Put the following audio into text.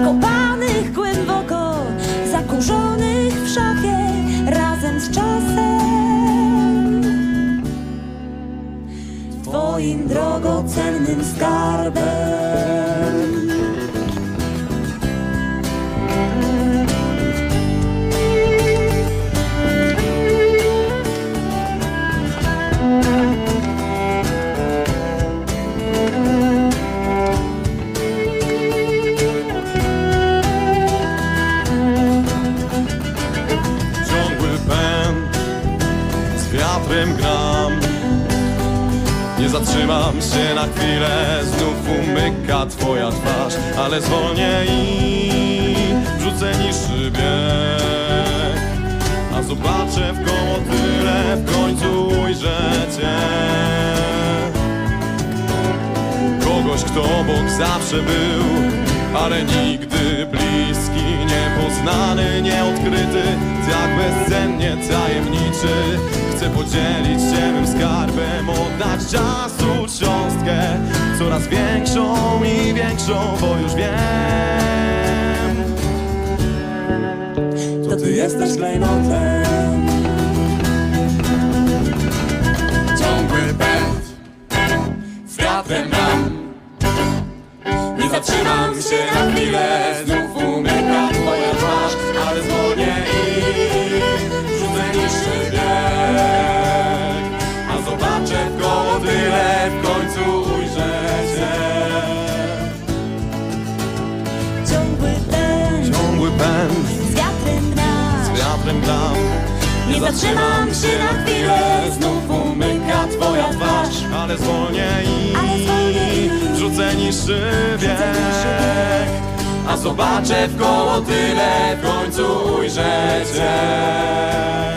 zakopanych głęboko, zakurzonych w szafie razem z czasem. Twoim drogocennym skarbem. Gram. Nie zatrzymam się na chwilę Znów umyka twoja twarz Ale zwolnię i wrzucę niższy A zobaczę w koło tyle W końcu ujrzę cię. Kogoś, kto obok zawsze był Ale nigdy bliski, niepoznany, nieodkryty Tak bezcennie tajemniczy podzielić się mym skarbem Oddać czasu cząstkę Coraz większą i większą, bo już wiem To ty jesteś klejnotem. Ciągły pęd Z wiatrem nam Nie zatrzymam się zatrzymam się na chwilę, znów umyka twoja twarz. Ale zwolnię i Ale zwolnię i Rzucę niższy niższy A zobaczę w koło tyle W końcu ujrzę cię